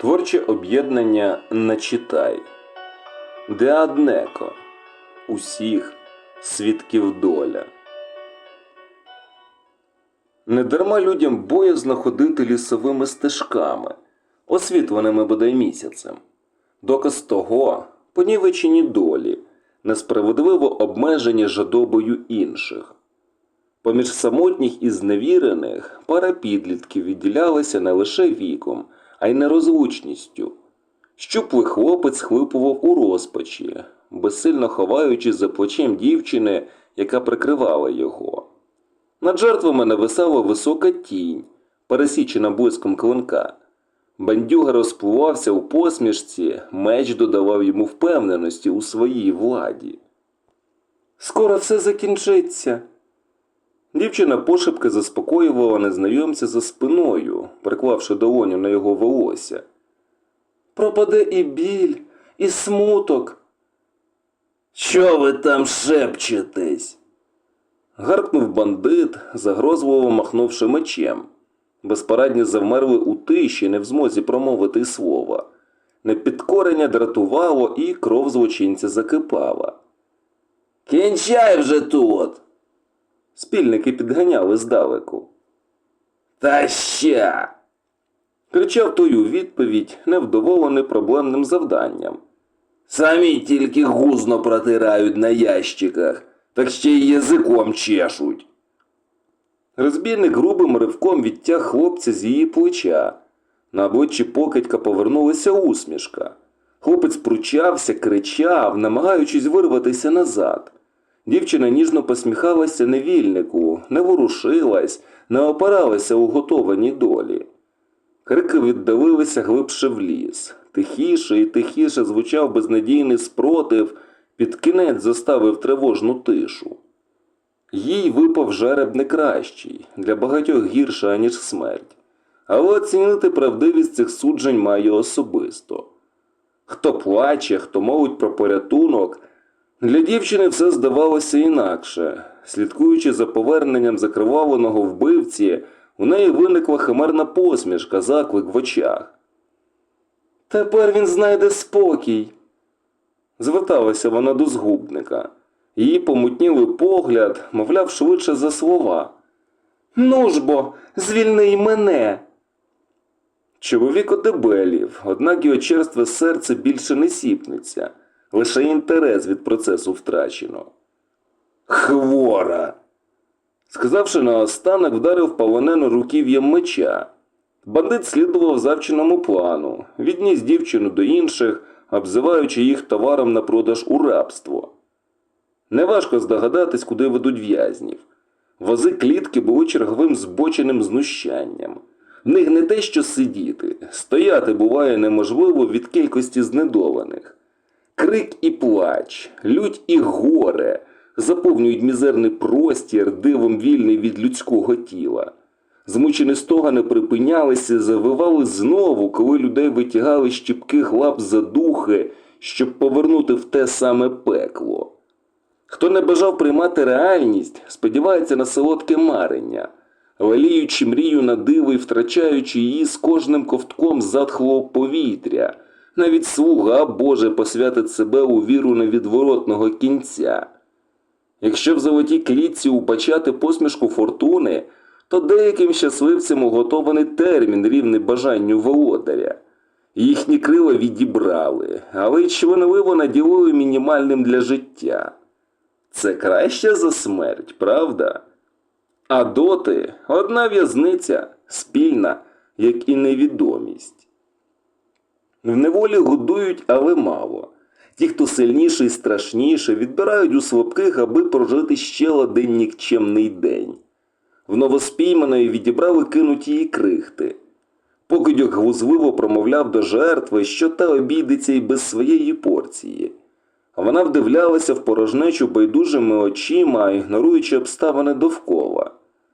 Творче об'єднання Начитай. Деаднеко. Усіх свідків доля. Недарма людям боязно ходити лісовими стежками, освітленими бодай місяцем. Доказ того понівечені долі, несправедливо обмежені жадобою інших. Поміж самотніх і зневірених пара підлітків відділялася не лише віком, а й нерозлучністю. Щуплий хлопець хлипував у розпачі, безсильно ховаючись за плечем дівчини, яка прикривала його. Над жертвами нависала висока тінь, пересічена блиском клинка. Бандюга розпливався у посмішці, меч додавав йому впевненості у своїй владі. Скоро все закінчиться. Дівчина пошепки заспокоювала незнайомця за спиною, приклавши долоню на його волосся. Пропаде і біль, і смуток. Що ви там шепчетесь? гаркнув бандит, загрозливо махнувши мечем. Безпорадні завмерли у тиші, не в змозі промовити слова. Непідкорення дратувало, і кров злочинця закипала. Кінчай вже тут. Спільники підганяли здалеку. Та ще. кричав той у відповідь, невдоволений проблемним завданням. Самі тільки гузно протирають на ящиках, так ще й язиком чешуть. Розбійник грубим ривком відтяг хлопця з її плеча. На обличчі покидька повернулася усмішка. Хлопець пручався, кричав, намагаючись вирватися назад. Дівчина ніжно посміхалася невільнику, не ворушилась, не опиралася у готованій долі. Крики віддалилися глибше в ліс. Тихіше і тихіше звучав безнадійний спротив, під кінець заставив тривожну тишу. Їй випав жереб не кращий, для багатьох гірше, аніж смерть. Але оцінити правдивість цих суджень має особисто. Хто плаче, хто мовить про порятунок, для дівчини все здавалося інакше. Слідкуючи за поверненням закривавленого вбивці, у неї виникла химерна посмішка, заклик в очах. Тепер він знайде спокій. Зверталася вона до згубника. Її помутнілий погляд, мовляв, швидше за слова. Ну ж бо, звільни мене. Чоловік одебелів, однак його черстве серце більше не сіпнеться, лише інтерес від процесу втрачено. Хвора. Сказавши наостанок, вдарив полонену руків'ям меча. Бандит слідував завченому плану, відніс дівчину до інших, обзиваючи їх товаром на продаж у рабство. Неважко здогадатись, куди ведуть в'язнів. Вози клітки були черговим збоченим знущанням. В них не те, що сидіти, стояти буває неможливо від кількості знедолених. Крик і плач, лють і горе заповнюють мізерний простір, дивом вільний від людського тіла. Змучені стогани припинялися, завивали знову, коли людей витягали щіпких лап за духи, щоб повернути в те саме пекло. Хто не бажав приймати реальність, сподівається на солодке марення, леліючи мрію на диво і втрачаючи її з кожним ковтком затхлого повітря, навіть слуга Боже посвятить себе у віру невідворотного кінця. Якщо в золотій клітці убачати посмішку фортуни, то деяким щасливцям уготований термін рівний бажанню володаря. Їхні крила відібрали, але й чванливо наділили мінімальним для життя. Це краще за смерть, правда? А доти одна в'язниця спільна, як і невідомість. В неволі годують, але мало. Ті, хто сильніше і страшніше, відбирають у слабких, аби прожити ще один нікчемний день. В новоспійманої відібрали кинуті її крихти. Покидьок глузливо промовляв до жертви, що та обійдеться й без своєї порції. Вона вдивлялася в порожнечу байдужими очима, ігноруючи обставини довкола.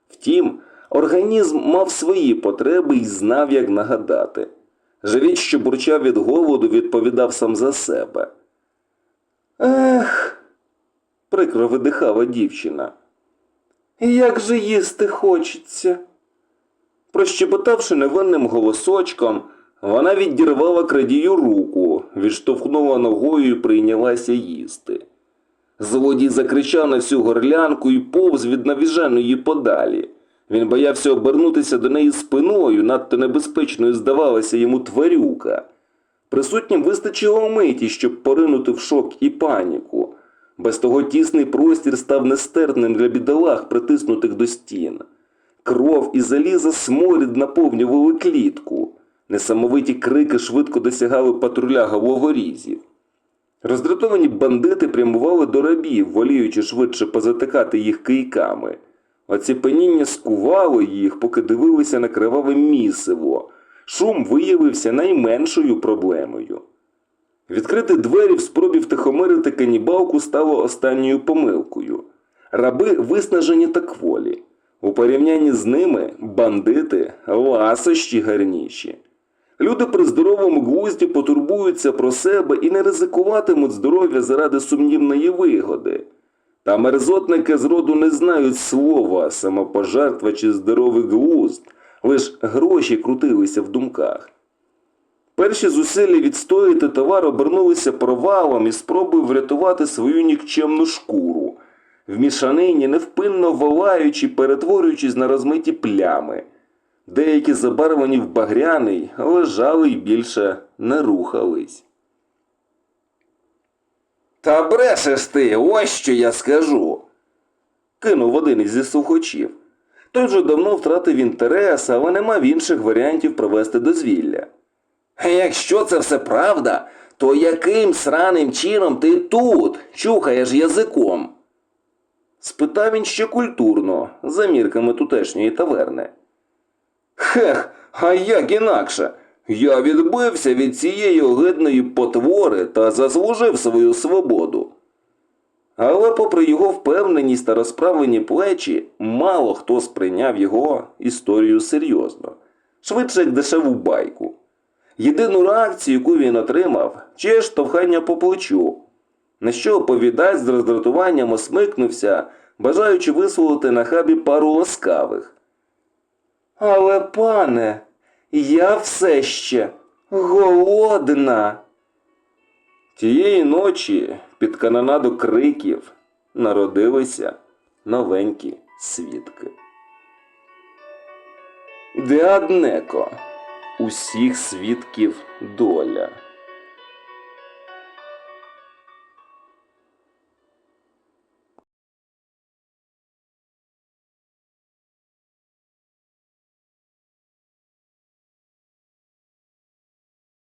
Втім, організм мав свої потреби і знав, як нагадати. Живіт, що бурчав від голоду, відповідав сам за себе. Ех, прикро видихала дівчина. Як же їсти хочеться? Прощепотавши невинним голосочком, Вона відірвала крадію руку, відштовхнула ногою і прийнялася їсти. Злодій закричав на всю горлянку і повз від навіженої подалі. Він боявся обернутися до неї спиною, надто небезпечною здавалася йому тварюка. Присутнім вистачило миті, щоб поринути в шок і паніку. Без того тісний простір став нестерпним для бідолах, притиснутих до стін. Кров і заліза сморід наповнювали клітку. Несамовиті крики швидко досягали патруля головорізів. Роздратовані бандити прямували до рабів, воліючи швидше позатикати їх кийками. Оціпеніння скувало їх, поки дивилися на криваве місиво. Шум виявився найменшою проблемою. Відкрити двері в спробі втихомирити канібалку стало останньою помилкою. Раби виснажені та кволі. У порівнянні з ними бандити ласощі гарніші. Люди при здоровому глузді потурбуються про себе і не ризикуватимуть здоров'я заради сумнівної вигоди. Та мерзотники зроду не знають слова, самопожертва чи здоровий глузд, лиш гроші крутилися в думках. Перші зусилля відстояти товар обернулися провалом і спробою врятувати свою нікчемну шкуру, в мішанині невпинно волаючи, перетворюючись на розмиті плями. Деякі забарвлені в багряний лежали й більше не рухались. Та брешеш ти, ось що я скажу. кинув один із слухачів. Той вже давно втратив інтерес, але не мав інших варіантів провести дозвілля. Якщо це все правда, то яким сраним чином ти тут чухаєш язиком? Спитав він ще культурно, за мірками тутешньої таверни. Хех, а як інакше? Я відбився від цієї огидної потвори та заслужив свою свободу. Але, попри його впевненість та розправлені плечі, мало хто сприйняв його історію серйозно, швидше як дешеву байку. Єдину реакцію, яку він отримав, чи штовхання по плечу, на що оповідач з роздратуванням осмикнувся, бажаючи висловити на хабі пару ласкавих. Але, пане, я все ще голодна. Тієї ночі під канонаду криків народилися новенькі свідки. Деаднеко. Усіх свідків доля.